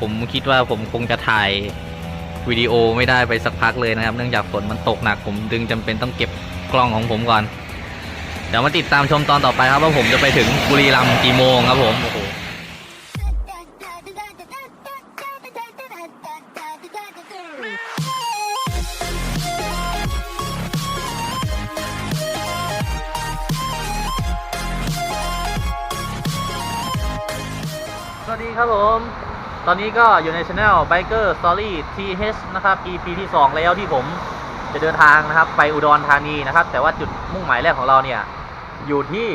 ผมคิดว่าผมคงจะถ่ายวิดีโอไม่ได้ไปสักพักเลยนะครับ เนื่องจากฝนมันตกหนักผมดึงจำเป็นต้องเก็บกล้องของผมก่อน เดี๋ยวมาติดตามชมตอนต่อไปครับว่าผมจะไปถึงบุรีรัมย์กี่โมงครับผมโอ้โหสวัสดีครับผม ตอนนี้ก็อยู่ในช anel Biker Story TH นะครับ EP ที่ 2 แล้วที่ผมจะเดินทางนะครับไปอุดรธานีนะครับ แต่ว่าจุดมุ่งหมายแรกของเราเนี่ย อยู่ที่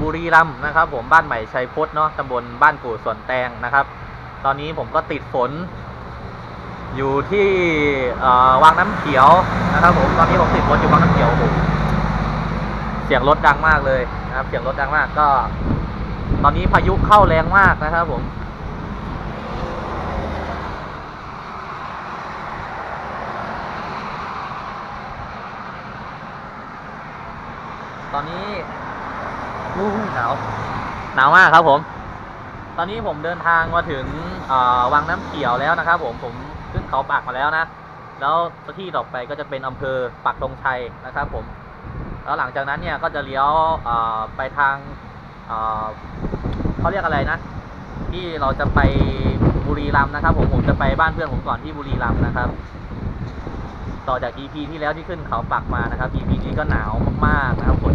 บุรีรัมย์นะครับ ผมบ้านใหม่ชัยพจน์เนาะตำบลบ้านกู่สวนแตงนะครับ ตอนนี้ผมก็ติดฝน อยู่ที่วังน้ำเขียวนะครับ ผมตอนนี้ผมติดฝนอยู่วังน้ำเขียวโอ้โหเสียงรถดังมากเลยนะครับ เสียงรถดังมากก็ ตอนนี้พายุเข้าแรงมากนะครับ ผม อนนี้อู้หนาวหนาวมากครับผม ตอนนี้ผมเดินทางมาถึงวังน้ำเขียวแล้วนะครับ ผมผมขึ้นเขาปักมาแล้วนะ แล้วที่ต่อไปก็จะเป็นอำเภอปักธงชัยนะครับ ผม แล้วหลังจากนั้นเนี่ยก็จะเลี้ยวไปทางเขาเรียกอะไรนะ ที่เราจะไปบุรีรัมย์นะครับ ผมผมจะไปบ้านเพื่อนผมก่อนที่บุรีรัมย์นะครับ ต่อจาก EP ที่แล้วที่ขึ้นเขาปักมานะครับ EP นี้ก็หนาวมากๆนะครับฝน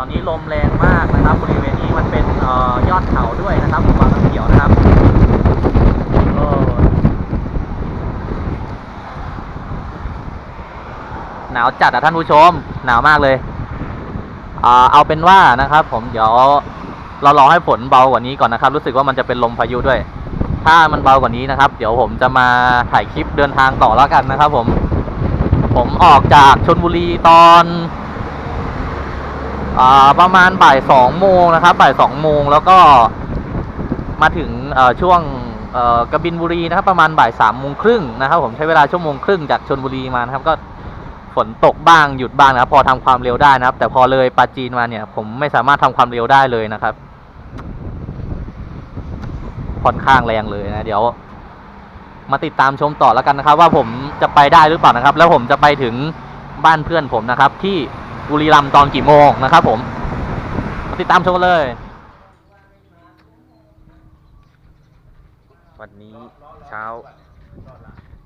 ตอนนี้ลมแรงมากนะครับบริเวณนี้มันเป็นออยอดเขาด้วยนะครับผมวางน้ำเขียวนะครับหนาวจัดอะท่านผู้ชม หนาวมากเลยอเอาเป็นว่านะครับ ผมเดี๋ยวเรารอให้ฝนเบากว่านี้ก่อนนะครับ รู้สึกว่ามันจะเป็นลมพายุด้วย ถ้ามันเบากว่านี้นะครับ เดี๋ยวผมจะมาถ่ายคลิปเดินทางต่อแล้วกันนะครับ ผม ผมออกจากชนบุรีตอน ประมาณบ่ายสองโมงนะครับ บ่ายสองโมงแล้วก็มาถึงช่วงเอ่อกบินบุรีนะครับ ประมาณบ่ายสามโมงครึ่งนะครับผมใช้เวลาชั่วโมงครึ่งจากชนบุรีมานะครับก็ฝนตกบ้างหยุดบ้างนะครับ พอทำความเร็วได้นะครับ แต่พอเลยปาจีนมาเนี่ย ผมไม่สามารถทำความเร็วได้เลยนะครับค่อนข้างแรงเลยนะเดี๋ยว มาติดตามชมต่อแล้วกันนะครับ ว่าผมจะไปได้หรือเปล่านะครับ แล้วผมจะไปถึงบ้านเพื่อนผมนะครับที่ บุรีรัมย์ตอนกี่โมงนะครับผมมาติดตามชมกันเลย วันนี้เช้า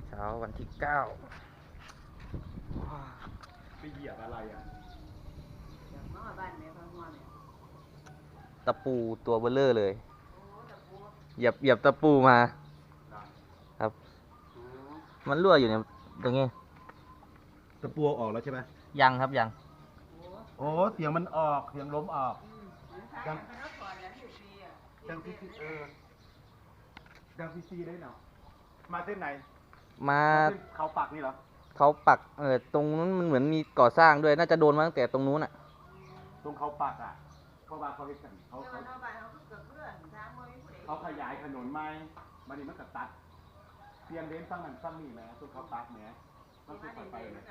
เช้าวันที่เก้าไปเหยียบอะไรอะตะปูตัวเบลเลอร์เลย เหยียบเหยียบตะปูมา ครับ มันรั่วอยู่เนี่ยตรงนี้ ตะปูออกแล้วใช่ไหมยังครับยัง โอ้เสียงมันออกเสียงลมออก ดัง ดังซีซีเออดังซีซีได้เนาะมาเส้นไหนมาเส้นเขาปักนี่เหรอเขาปักเออตรงนู้นมันเหมือนมีก่อสร้างด้วยน่าจะโดนมาตั้งแต่ตรงนู้นอะ ตรงเขาปักอะเพราะว่าเขาเห็นกันเขาเขาเขาขยายถนนไหมมันนี่มันก็ตัดเปลี่ยนเลนฟังนั้นฟังนี่แหมตรงเขาปักแหมมันคือไปเลย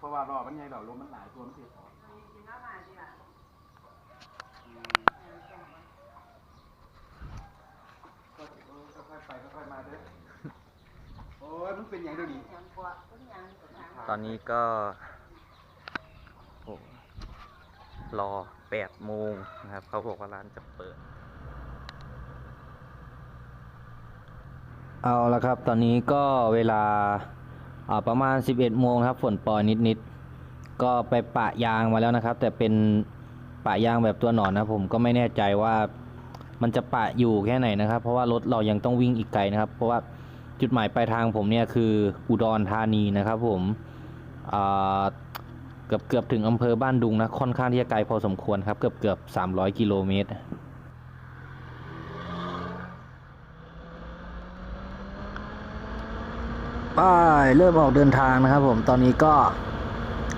เพราะว่ารอมันไงดอกลมมันหลายตัวมันเสียของก็ค่อยไปค่อยมาเด้อโอ้ยมันเป็นอย่างเดียวนี้ตอนนี้ก็โอ้รอแปดโมงนะครับ เขาบอกว่าร้านจะเปิด เอาละครับ ตอนนี้ก็เวลา ประมาณ 11โมงครับฝนปล่อยนิดๆก็ไปปะยางมาแล้วนะครับ แต่เป็นปะยางแบบตัวหนอนนะผมก็ไม่แน่ใจว่ามันจะปะอยู่แค่ไหนนะครับ เพราะว่ารถเรายังต้องวิ่งอีกไกลนะครับ เพราะว่าจุดหมายปลายทางผมเนี่ยคืออุดรธานีนะครับ ผมเกือบเกือบถึงอำเภอบ้านดุงนะค่อนข้างที่จะไกลพอสมควรครับเกือบเกือบ300 กิโลเมตร ป้ายเริ่มออกเดินทางนะครับ ผมตอนนี้ก็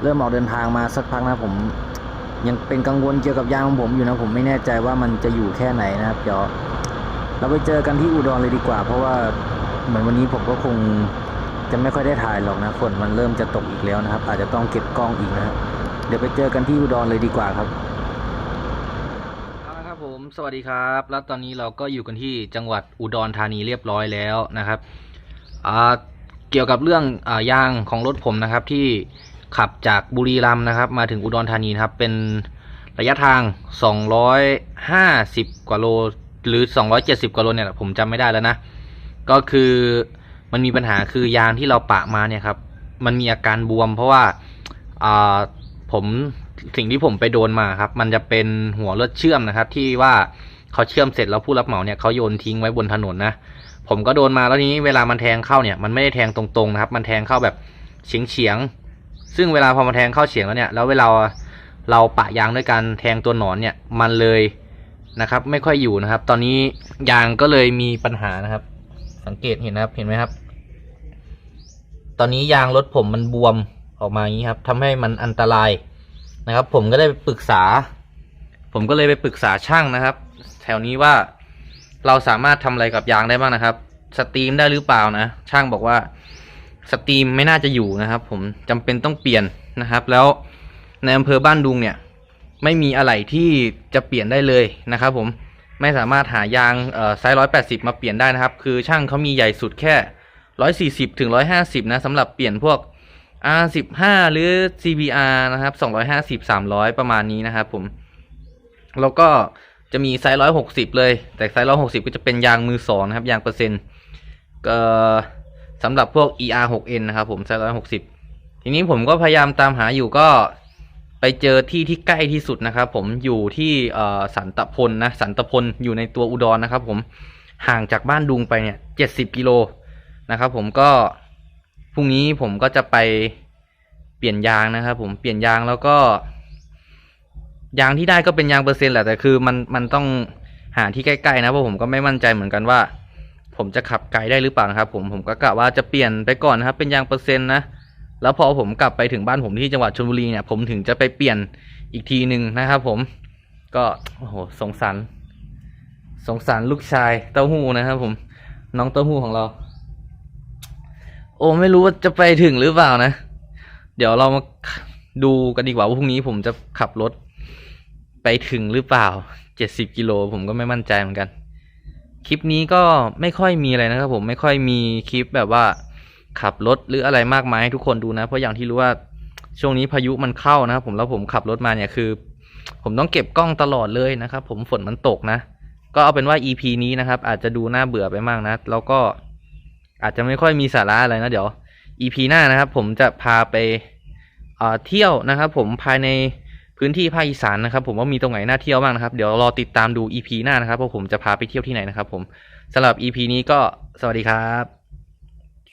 เริ่มออกเดินทางมาสักพักนะผมยังเป็นกังวลเกี่ยวกับยางของผมอยู่นะผมไม่แน่ใจว่ามันจะอยู่แค่ไหนนะครับเดี๋ยวเราไปเจอกันที่อุดรเลยดีกว่า เพราะว่าเหมือนวันนี้ผมก็คงจะไม่ค่อยได้ถ่ายหรอกนะฝนมันเริ่มจะตกอีกแล้วนะครับ อาจจะต้องเก็บกล้องอีกนะครับเดี๋ยวไปเจอกันที่อุดรเลยดีกว่าครับเอาละครับผมสวัสดีครับ แล้วตอนนี้เราก็อยู่กันที่จังหวัดอุดรธานีเรียบร้อยแล้วนะครับอ่า เกี่ยวกับเรื่องอยางของรถผมนะครับที่ขับจากบุรีรัมย์นะครับ มาถึงอุดรธานีนครับเป็นระยะทาง 250 กว่าโลหรือ 270 กว่าโลเนี่ยผมจำไม่ได้แล้วนะ ก็คือมันมีปัญหาคือยางที่เราปะมาเนี่ยครับ มันมีอาการบวม เพราะว่าผมสิ่งที่ผมไปโดนมาครับ มันจะเป็นหัวรถเชื่อมนะครับ ที่ว่าเขาเชื่อมเสร็จแล้วผู้รับเหมาเนี่ยเขาโยนทิ้งไว้บนถนนนะ ผมก็โดนมาแล้วนี้เวลามันแทงเข้าเนี่ยมันไม่ได้แทงตรงๆนะครับ มันแทงเข้าแบบเฉียงเฉียงๆซึ่งเวลาพอมาแทงเข้าเฉียงแล้วเนี่ยแล้วเวลาเราปะยางด้วยการแทงตัวหนอนเนี่ยมันเลยนะครับ ไม่ค่อยอยู่นะครับ ตอนนี้ยางก็เลยมีปัญหานะครับ สังเกตเห็นนะครับเห็นไหมครับ ตอนนี้ยางรถผมมันบวมออกมาอย่างนี้ครับทำให้มันอันตรายนะครับ ผมก็ได้ไปปรึกษา ผมก็เลยไปปรึกษาช่างนะครับ แถวนี้ว่า เราสามารถทำอะไรกับยางได้บ้างนะครับ สตรีมได้หรือเปล่านะ ช่างบอกว่าสตรีมไม่น่าจะอยู่นะครับ ผมจำเป็นต้องเปลี่ยนนะครับ แล้วในอำเภอบ้านดุงเนี่ย ไม่มีอะไรที่จะเปลี่ยนได้เลยนะครับ ผมไม่สามารถหายางไซส์ร้อยแปดสิบมาเปลี่ยนได้นะครับ คือช่างเขามีใหญ่สุดแค่ร้อยสี่สิบถึงร้อยห้าสิบนะสำหรับเปลี่ยนพวก R สิบห้าหรือ CBR นะครับสองร้อยห้าสิบสามร้อยประมาณนี้นะครับ ผม แล้วก็ จะมีไซส์ร้อยหกสิบเลย แต่ไซส์ร้อยหกสิบก็จะเป็นยางมือสองนะครับ ยางเปอร์เซ็นต์ก็สำหรับพวก ER 6 N นะครับผมไซส์ร้อยหกสิบทีนี้ผมก็พยายามตามหาอยู่ก็ไปเจอที่ที่ใกล้ที่สุดนะครับผมอยู่ที่สันตะพลนะสันตะพลอยู่ในตัวอุดรนะครับผมห่างจากบ้านดุงไปเนี่ยเจ็ดสิบกิโลนะครับผมก็พรุ่งนี้ผมก็จะไปเปลี่ยนยางนะครับผมเปลี่ยนยางแล้วก็ ยางที่ได้ก็เป็นยางเปอร์เซ็นต์แหละแต่คือมันมันต้องหาที่ใกล้ๆนะเพราะผมก็ไม่มั่นใจเหมือนกันว่า ผมจะขับไกลได้หรือเปล่าครับ ผมผมก็กะว่าจะเปลี่ยนไปก่อนนะครับ เป็นยางเปอร์เซ็นต์นะแล้วพอผมกลับไปถึงบ้านผมที่จังหวัดชลบุรีเนี่ยผมถึงจะไปเปลี่ยนอีกทีหนึ่งนะครับ ผมก็โอ้โหสงสารสงสารลูกชายเต้าหู้นะครับ ผมน้องเต้าหู้ของเรา โอ้ไม่รู้ว่าจะไปถึงหรือเปล่านะ เดี๋ยวเรามาดูกันดีกว่าว่าพรุ่งนี้ผมจะขับรถ ไปถึงหรือเปล่าเจ็ดสิบกิโลผมก็ไม่มั่นใจเหมือนกัน คลิปนี้ก็ไม่ค่อยมีอะไรนะครับผมไม่ค่อยมีคลิปแบบว่าขับรถหรืออะไรมากมายให้ทุกคนดูนะ เพราะอย่างที่รู้ว่าช่วงนี้พายุมันเข้านะครับผมแล้วผมขับรถมาเนี่ยคือ ผมต้องเก็บกล้องตลอดเลยนะครับผมฝนมันตกนะ ก็เอาเป็นว่า EP นี้นะครับ อาจจะดูน่าเบื่อไปมากนะ แล้วก็อาจจะไม่ค่อยมีสาระอะไรนะเดี๋ยว EP หน้านะครับ ผมจะพาไปเอ่อเที่ยวนะครับ ผมภายใน พื้นที่ภาคอีสานนะครับ ผมว่ามีตรงไหนน่าเที่ยวบ้างนะครับ เดี๋ยวรอติดตามดู EP หน้านะครับว่าผมจะพาไปเที่ยวที่ไหนนะครับ ผมสำหรับ EP นี้ก็สวัสดีครับ